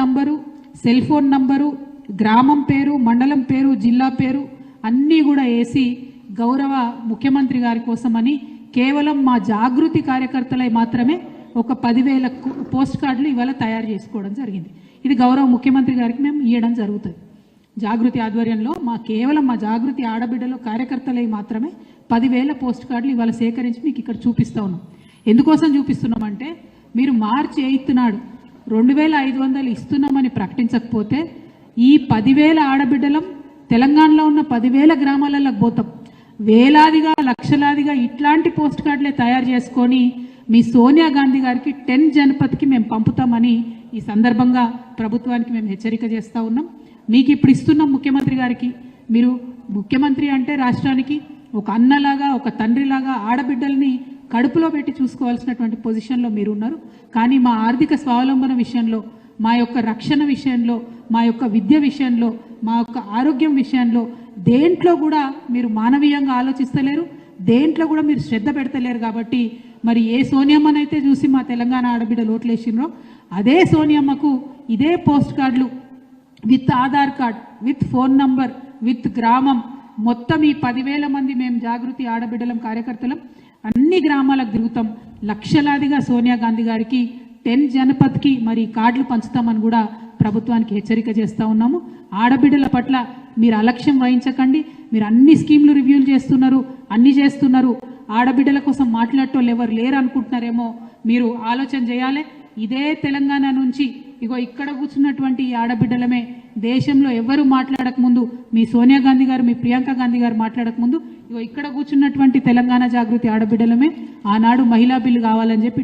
Number cell phone number గ్రామం పేరు మండలం పేరు జిల్లా పేరు అన్నీ కూడా వేసి గౌరవ ముఖ్యమంత్రి గారి కోసమని కేవలం మా జాగృతి కార్యకర్తలై మాత్రమే ఒక పదివేల పోస్ట్ కార్డులు ఇవాళ తయారు చేసుకోవడం జరిగింది. ఇది గౌరవ ముఖ్యమంత్రి గారికి మేము ఇవ్వడం జరుగుతుంది. జాగృతి ఆధ్వర్యంలో మా కేవలం మా జాగృతి ఆడబిడ్డలో కార్యకర్తలై మాత్రమే పదివేల పోస్ట్ కార్డులు ఇవాళ సేకరించి మీకు ఇక్కడ చూపిస్తా ఉన్నాం. ఎందుకోసం చూపిస్తున్నామంటే మీరు మార్చి ఎయిత్ నాడు రెండు వేల ఐదు వందలు ఇస్తున్నామని ప్రకటించకపోతే ఈ పదివేల ఆడబిడ్డలం తెలంగాణలో ఉన్న పదివేల గ్రామాలలో పోతాం. వేలాదిగా లక్షలాదిగా ఇట్లాంటి పోస్ట్ కార్డులే తయారు చేసుకొని మీ సోనియా గాంధీ గారికి టెన్ జనపథ్కి మేము పంపుతామని ఈ సందర్భంగా ప్రభుత్వానికి మేము హెచ్చరిక చేస్తూ ఉన్నాం. మీకు ఇప్పుడు ఇస్తున్నాం ముఖ్యమంత్రి గారికి. మీరు ముఖ్యమంత్రి అంటే రాష్ట్రానికి ఒక అన్నలాగా ఒక తండ్రిలాగా ఆడబిడ్డల్ని కడుపులో పెట్టి చూసుకోవాల్సినటువంటి పొజిషన్లో మీరు ఉన్నారు కానీ మా ఆర్థిక స్వావలంబన విషయంలో మా యొక్క రక్షణ విషయంలో మా యొక్క విద్య విషయంలో మా యొక్క ఆరోగ్యం విషయంలో దేంట్లో కూడా మీరు మానవీయంగా ఆలోచిస్తలేరు. దేంట్లో కూడా మీరు శ్రద్ధ పెడతలేరు కాబట్టి మరి ఏ సోనియమ్మనైతే చూసి మా తెలంగాణ ఆడబిడ్డ లోట్లేసినో అదే సోనియమ్మకు ఇదే పోస్ట్ కార్డులు with Aadhaar card with phone number with గ్రామం మొత్తం ఈ పదివేల మంది మేము జాగృతి ఆడబిడ్డలం కార్యకర్తలం. అన్ని గ్రామాలకు తిరుగుతాం. లక్షలాదిగా సోనియా గాంధీ గారికి టెన్ జనపథ్కి మరి కార్డులు పంచుతామని కూడా ప్రభుత్వానికి హెచ్చరిక చేస్తూ ఉన్నాము. ఆడబిడ్డల పట్ల మీరు అలక్ష్యం వహించకండి. మీరు అన్ని స్కీమ్లు రివ్యూలు చేస్తున్నారు అన్ని చేస్తున్నారు. ఆడబిడ్డల కోసం మాట్లాడటోళ్ళు ఎవరు లేరు అనుకుంటున్నారేమో మీరు ఆలోచన చేయాలి. ఇదే తెలంగాణ నుంచి ఇగో ఇక్కడ కూర్చున్నటువంటి ఈ ఆడబిడ్డలమే దేశంలో ఎవరు మాట్లాడక ముందు మీ సోనియా గాంధీ గారు మీ ప్రియాంక గాంధీ గారు మాట్లాడక ముందు ఇగో ఇక్కడ కూర్చున్నటువంటి తెలంగాణ జాగృతి ఆడబిడ్డలమే ఆనాడు మహిళా బిల్లు కావాలని చెప్పి